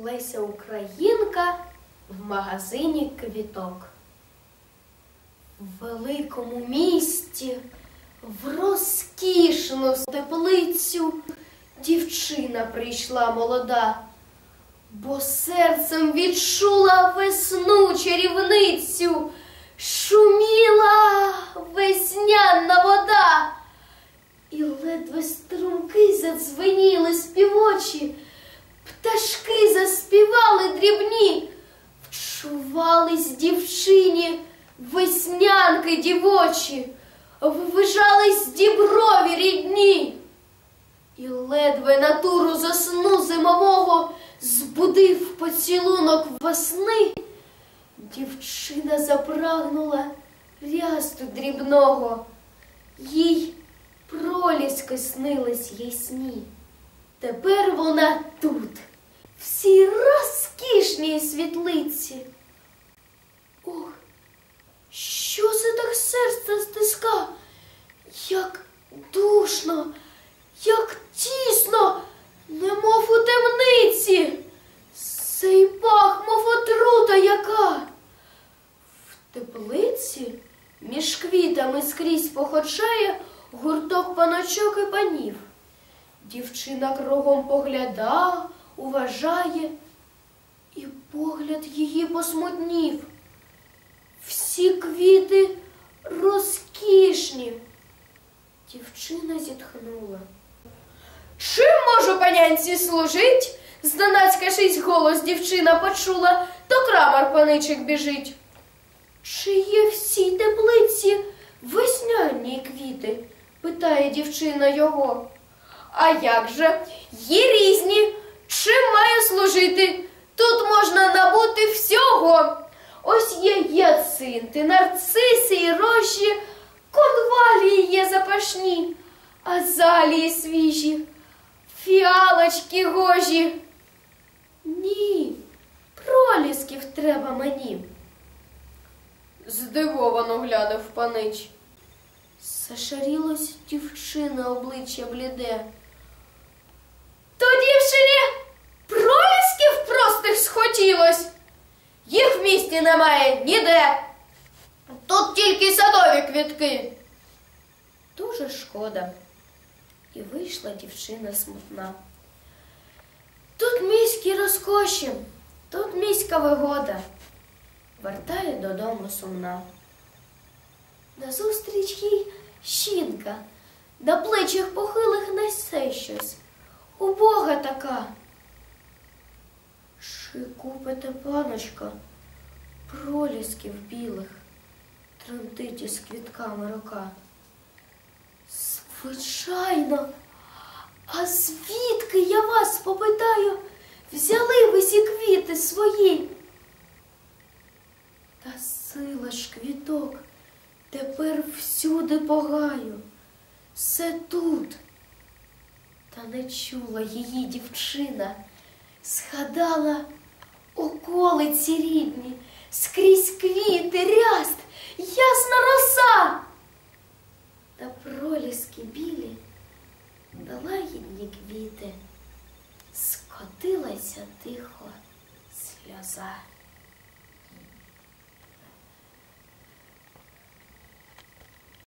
Леся Українка в магазині квіток. В великому місті, в розкішну теплицю дівчина прийшла молода, бо серцем відчула весну чарівницю, шуміла весняна вода. І ледве струмки задзвеніли співочі, дівчині веснянки дівочі, ввижались діброві рідні. І ледве натуру за сну зимового збудив поцілунок весни, дівчина запрагнула рясту дрібного, їй проліски снились їй сні. Тепер вона тут, в цій розкішній світлиці. Ох, що це так серце стиска? Як душно, як тісно, немов у темниці. Цей пах, мов отрута яка. В теплиці між квітами скрізь походжає гурток паночок і панів. Дівчина кругом погляда, уважає, і погляд її посмутнів. Квіти розкішні. Дівчина зітхнула. Чим можу панянці служить? Зненацька шість голос дівчина почула, то крамар паничик біжить. Чи є в цій теплиці весняні квіти? питає дівчина його. А як же? Є різні. Чим маю служити? Тут можна набути всього. Нарциси і рожі, конвалії є запашні, азалії свіжі, фіалочки гожі. Ні, пролісків треба мені. Здивовано глянув панич. Зашарілось дівчина обличчя бліде. То дівчині пролісків простих схотілось. Їх в місті немає ніде. Тут тільки садові квітки. Дуже шкода. І вийшла дівчина смутна. Тут міські розкоші, тут міська вигода. Вертає додому сумна. Назустріч їй жінка, на плечах похилих несе щось. Убога така. Чи купите, паночка, пролісків білих, тремтить із квітками рука? Звичайно, а звідки я вас попитаю, взяли ви ці квіти свої? Та сила ж квіток. Тепер всюди погаю, все тут. Та не чула її дівчина, згадала околиці рідні, скрізь квіти, ряст, ясна роса. Та проліски білі дала їдні квіти, скотилася тихо сльоза.